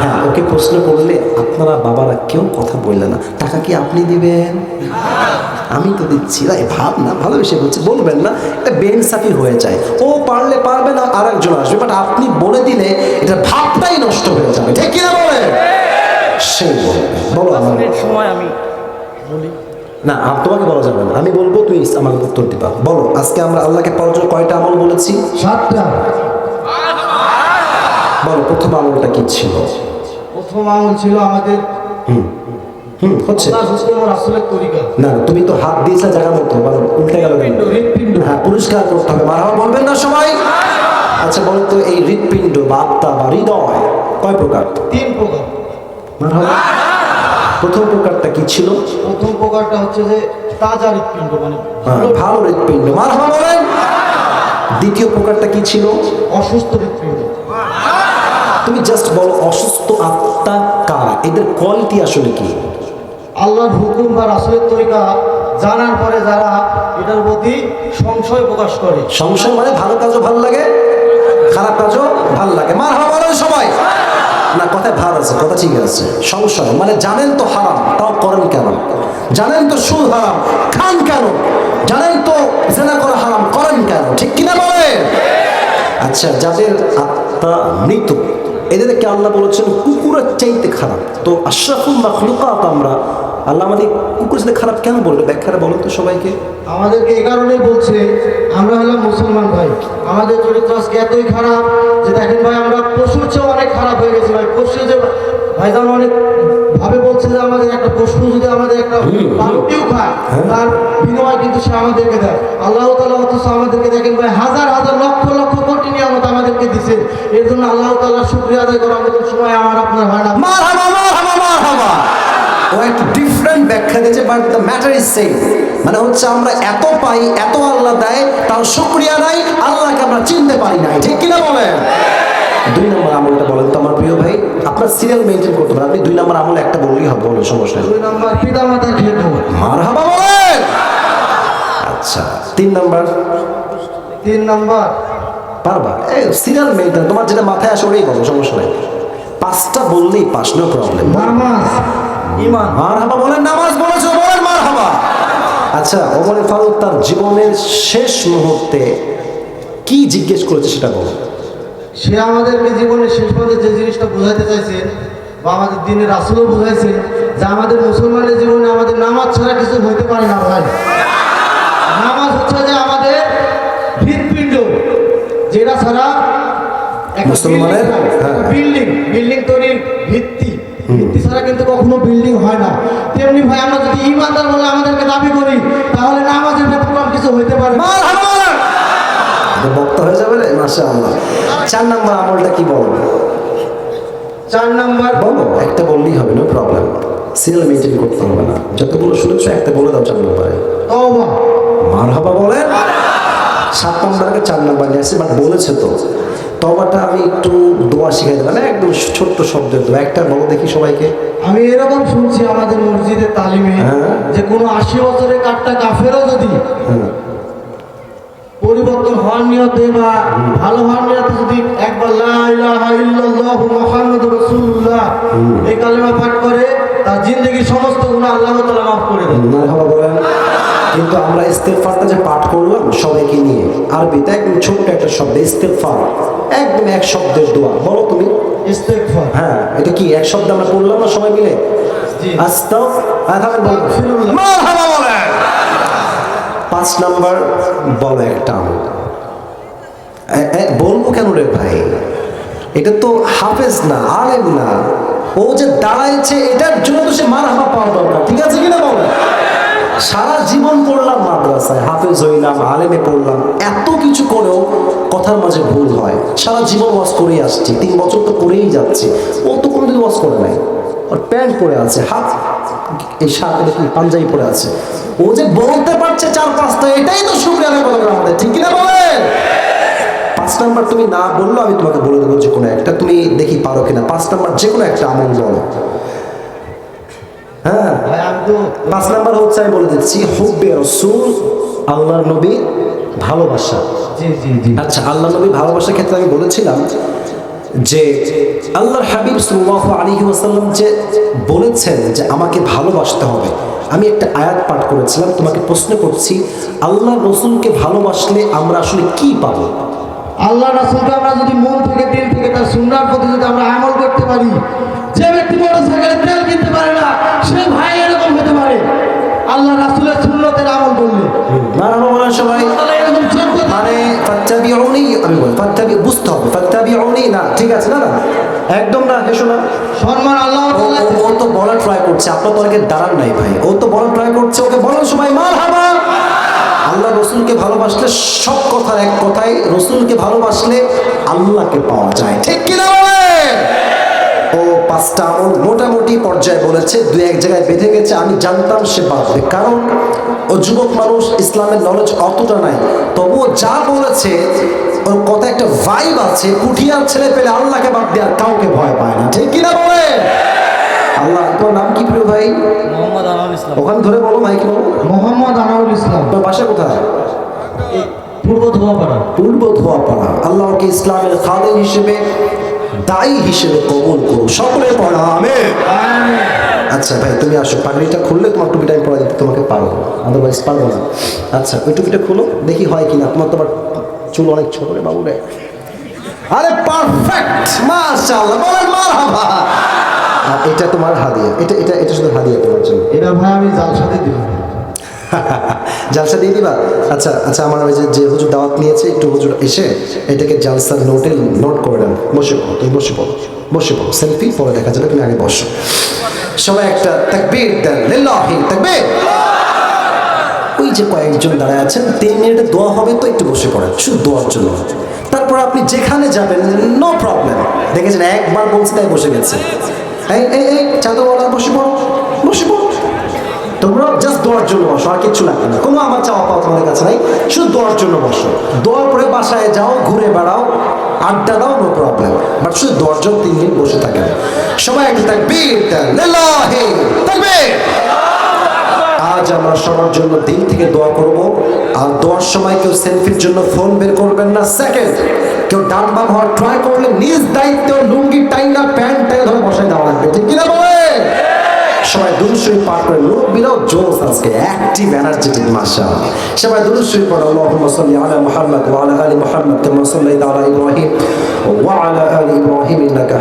হ্যাঁ ওকে প্রশ্ন করলে আপনারা বাবারা কেউ কথা বললে না। টাকা কি আপনি দিবেন? আমি তো দিচ্ছি। না ভাব না ভালোবেসে বলছি বলবেন না এটা বেনসাফি হয়ে যায়। ও পারলে পারবে না আর একজন আসবে বাট আপনি বলে দিলে এটা ভাবটাই নষ্ট হয়ে যাবে। ঠিক কিনা বলে? সেই বলো আমার সময় আমি বলি। না আপ- তোমাকে বলা যাবে না। আমি বলব তুই আমাকে উত্তর দিবা। বলো আজকে আমরা আল্লাহকে পাওয়ার জন্য কয়টা আমল বলেছি? সাতটা। বলো প্রথম আমলটা কি ছিল? প্রথম আমল ছিল আমাদের হচ্ছে। না না, তুমি তো হাত দিয়েছ জায়গা মতো উল্টে গেল। হ্যাঁ করতে হবে। বলবেন না সবাই? আচ্ছা বলো তো এই হৃৎপিণ্ড বা আত্মা বা হৃদয় কয় প্রকার? তিন প্রকার। প্রথম প্রকারটা কি ছিল? প্রথম প্রকারটা হচ্ছে যে তাজা হৃৎপিণ্ড মানে হ্যাঁ, ভালো হৃৎপিণ্ড। মারহাবা বলেন। দ্বিতীয় প্রকারটা কি ছিল? অসুস্থ হৃৎপিণ্ড। জাস্ট বলো অসুস্থ আত্মা কারা? এদের কোয়ালিটি আসলে কি? আল্লাহর হুকুম বা রাসূলের তরিকা জানার পরে যারা এটার প্রতি সংশয় প্রকাশ করে। সংশয় মানে ভালো কাজও ভালো লাগে খারাপ কাজও ভালো লাগে। মার হাওয়া বলেন সবাই। না কথায় ভার আছে কথা ঠিক আছে। সংশয় মানে জানেন তো হারাম তাও করেন কেন? জানেন তো সুদ হারাম খান কেন? জানেন তো জেনা করা হারাম করেন কেন? ঠিক কিনা বলেন? আচ্ছা যাদের আত্মা মৃত এদেরকে আল্লাহ বলেছেন কুকুরের চাইতে খারাপ। তো আশরাফুল মাখলুকাত আমরা আল্লাহ আমাদের কুকুরের সাথে খারাপ কেন বলবে? ব্যাখ্যাটা বলেন তো সবাইকে। আমাদেরকে এই কারণেই বলছে আমরা হলাম মুসলমান ভাই। আমাদের চরিত্র আজকে এতই খারাপ যে দেখেন ভাই আমরা পশুর চেয়েও অনেক খারাপ হয়ে গেছি ভাই। পশু যে ভাই ভাইজান অনেক ভাবে বলছে যে আমাদের একটা পশু যদি আমাদের একটা পাউটিও খায় তার বিনিময় কিন্তু সে আমাদেরকে দেয়। আল্লাহ তালা অথচ আমাদেরকে দেখেন ভাই হাজার হাজার এর জন্য আল্লাহ তাল্লাহ শুক্রিয়া আদায় করার মতন সময় আমার আপনার হয় না। মারহাবা মারহাবা মারহাবা। ও একটু ডিফারেন্ট ব্যাখ্যা দিয়েছে but the matter is same মানে হচ্ছে আমরা এত পাই এত আল্লাহ দেয় তার শুক্রিয়া নাই আল্লাহকে আমরা চিনতে পারি নাই। ঠিক কিনা বলেন? দুই নম্বর আমলটা বলেন তো আমার প্রিয় ভাই আপনার সিরিয়াল মেনটেন করতে পারেন। আপনি দুই নম্বর আমল একটা বললেই হবে সমস্যা দুই নম্বর পিতা খেদমত মারহাবা বলেন! আচ্ছা তিন নম্বর। তিন নম্বর পারবা? সিরিয়াল মেনটেন তোমার যেটা মাথায় আসে ওটাই বলো সমস্যা নেই। পাঁচটা বললেই পাস নো প্রবলেম ইমান। বলেন নামাজ বলেছ বলেন মারহাবা। আচ্ছা ওমর ফারুক তার জীবনের শেষ মুহূর্তে কি জিজ্ঞেস করেছে সেটা বলো। সে আমাদেরকে জীবনের শেষ পর্যন্ত যে জিনিসটা বোঝাতে চাইছেন বা আমাদের দিনের আসলেও বুঝাইছেন যে আমাদের মুসলমানের জীবনে আমাদের নামাজ ছাড়া কিছু হইতে পারে না ভাই। নামাজ হচ্ছে যে মুসলমানের, হ্যাঁ। বিল্ডিং বিল্ডিং তৈরির ভিত্তি। ভিত্তি ছাড়া কিন্তু কখনো বিল্ডিং হয় না। তেমনি ভাই আমরা যদি ইমানদার বলে আমাদেরকে দাবি করি তাহলে নামাজের ব্যতিক্রম কিছু হইতে পারে বক্তা হয়ে যাবে রে মাসা আল্লাহ চার নম্বর আমলটা কি বলো? চার নাম্বার বলো একটা বললেই হবে নো প্রবলেম সিরিয়াল মেনটেন করতে হবে না। যতগুলো শুনেছো একটা বলে দাও চার নম্বরে। তওবা। মারহাবা বলেন। সাত নম্বরকে চার নম্বর নিয়ে আসছে বাট বলেছে তো। তবাটা আমি একটু দোয়া শিখাই দিলাম একদম ছোট্ট শব্দের দোয়া একটা বলো দেখি সবাইকে। আমি এরকম শুনছি আমাদের মসজিদের তালিমে হ্যাঁ। যে কোনো আশি বছরের কাঠটা কাফেরও যদি হ্যাঁ। পরিবর্তন হওয়ার নিয়তে বা ভালো হওয়ার নিয়তে যদি একবার লা ইলাহা ইল্লাল্লাহু মুহাম্মাদুর রাসূলুল্লাহ এই কালেমা পাঠ করে তার জিন্দগির সমস্ত গুনাহ আল্লাহ তাআলা মাফ করে দেন। বলেন কিন্তু আমরা ইস্তেফারটা যে পাঠ করলাম সবাইকে নিয়ে। আরবিতে একদম ছোট্ট একটা শব্দ ইস্তেফার একদম এক শব্দের দোয়া। বলো তুমি। ইস্তেগফার। হ্যাঁ এটা কি এক শব্দ আমরা পড়লাম না সবাই মিলে? হ্যাঁ পাঁচ নাম্বার বলো একটা। বলব কেন রে ভাই? এটা তো হাফেজ না আলেম না। ও যে দাঁড়াইছে, এটার জন্য তো সে মার হামা পাওয়া দরকার, ঠিক আছে কিনা বলো সারা জীবন পড়লাম মাদ্রাসায়, হাফেজ হইলাম, আলেমে পড়লাম, এত কিছু করেও কথার মাঝে ভুল হয়। সারা জীবন ওয়াজ করেই আসছি, তিন বছর তো করেই যাচ্ছে। ও তো কোনোদিন ওয়াজ করে নাই। ওর প্যান্ট পরে আছে, হাত, এই শার্ট পাঞ্জাবি পরে আছে। ও যে বলতে পারছে চার পাঁচটা, এটাই তো শুক্রিয়ার কথা আমাদের, ঠিক কিনা বলেন? পাঁচ নাম্বার তুমি না বলল আমি তোমাকে বলে দেবো যে কোনো একটা। তুমি দেখি পারো কিনা। পাঁচ নাম্বার যে কোনো একটা আমল বলো। হ্যাঁ? পাঁচ নাম্বার হচ্ছে আমি বলে দিচ্ছি হুব্বে রসুল আল্লাহর নবী ভালোবাসা। আচ্ছা আল্লাহ নবী ভালোবাসার ক্ষেত্রে আমি বলেছিলাম যে আল্লাহর হাবিব সাল্লাহ আলী ওয়াসাল্লাম যে বলেছেন যে আমাকে ভালোবাসতে হবে। আমি একটা আয়াত পাঠ করেছিলাম তোমাকে প্রশ্ন করছি আল্লাহ রসুলকে ভালোবাসলে আমরা আসলে কি পাবো? আল্লাহ রাসুলকে আমরা যদি মন থেকে দিল থেকে তার সুন্দর প্রতি যদি আমরা আমল করতে পারি যে ব্যক্তি মোটর সাইকেলে তেল কিনতে পারে না সে ভাই এরকম হতে পারে। আল্লাহ রাসুলের সুন্নতের আমল করলে। সবাই মানে ফাত্তাবিউনি আমি বলি ফাত্তাবি বুঝতে হবে ফাত্তাবিউনি না ঠিক আছে না না? একদম না হেসো না। সম্মান আল্লাহ ও তো ট্রাই করছে আপনার তো অনেকে দাঁড়ান নাই ভাই ও তো বলার ট্রাই করছে ওকে বলার সময় মার হাবা আল্লাহ রসুলকে ভালোবাসলে সব কথার এক কথাই রসুলকে ভালোবাসলে আল্লাহকে পাওয়া যায়। ঠিক কিনা ও পাঁচটা আমল মোটামুটি পর্যায়ে বলেছে, দুই এক জায়গায় বেঁধে গেছে, আমি জানতাম সে বাঁধবে। কারণ ও যুবক মানুষ, ইসলামের নলেজ অতটা নাই। তবুও যা বলেছে, ওর কথা একটা ভাইব আছে পুঠিয়ার ছেলে পেলে আল্লাহকে বাদ দেওয়ার কাউকে ভয় পায় না। ঠিক কিনা বলে আল্লাহ, তোমার নাম কি প্রিয় ভাই? মোহাম্মদ ওখানে ধরে বলো মাইকে বলো। মোহাম্মদ আনাউল ইসলাম। তোমার বাসা কোথায়? পূর্ব ধোয়াপাড়া। পূর্ব ধোয়াপাড়া। আল্লাহকে ইসলামের খাদেম হিসেবে দায়ী হিসেবে কবুল করো। সকলে পড়া আমি আচ্ছা ভাই তুমি আসো। পাগড়িটা খুললে তোমার টুপিটা আমি পড়া তোমাকে পারব আদারওয়াইজ পারব না। আচ্ছা ওই টুপিটা খুলো দেখি হয় কিনা। তোমার তোমার চুল অনেক ছোট রে বাবু রে। আরে পারফেক্ট মাশাআল্লাহ বলেন মারহাবা। আর এটা তোমার হাদিয়া। এটা এটা এটা শুধু হাদিয়া তোমার জন্য। এটা ভাই আমি জাল সাথে দিলাম জালসা দিয়ে দিবা? আচ্ছা আচ্ছা আমার ওই যে হুজুর দাওয়াত নিয়েছে একটু হুজুর এসে এটাকে জালসার নোটে নোট করে দেন বসে পড়ো তুমি বসে পড়ো। বসে পড়ো। সেলফি পরে দেখা যাবে তুমি আগে বসো। সবাই একটা তাকবীর দেন। লিল্লাহি তাকবীর! ওই যে কয়েকজন দাঁড়ায় আছেন তিন মিনিটে দোয়া হবে তো একটু বসে পড়েন শুধু দোয়ার জন্য। তারপর আপনি যেখানে যাবেন নো প্রবলেম দেখেছেন একবার বলছি তাই বসে গেছে। এই এই এই, চাদরওয়ালা, বসে পড়ো বসে পড়ো। তোমরা জাস্ট দোয়ার জন্য বসো, আর কিচ্ছু লাগবে না। কোনো আমার চাওয়া পাওয়া তোমাদের কাছে নাই, শুধু দোয়ার জন্য বসো। দোয়ার পরে বাসায় যাও, ঘুরে বেড়াও, আড্ডা দাও নো প্রবলেম বাট শুধু দোয়ার জন্য তিন দিন বসে থাকেন। সবাই একটু তাকবীর তাকবীর! আজ আমরা সবার জন্য দিন থেকে দোয়া করব। আর দোয়ার সময় কেউ সেলফির জন্য ফোন বের করবেন না। সেকেন্ড কেউ ডান বাম হওয়ার ট্রাই করলে নিজ দায়িত্ব লুঙ্গি টাইনা প্যান্ট টাইনা ধরে বসায় দুরুশ্বরী পাঠ করে মুরব্বীরাও জোস আজকে অ্যাক্টিভ এনার্জেটিক মাসা সবাই দুরুশ্বরী পড়ো, আল্লাহুম্মা সাল্লি আলা মুহাম্মদ ওয়া আলা আলি মুহাম্মদ, কামা সাল্লাইতা আলা ইব্রাহিম, ওয়া আলা আলি ইব্রাহিম ইন্নাকা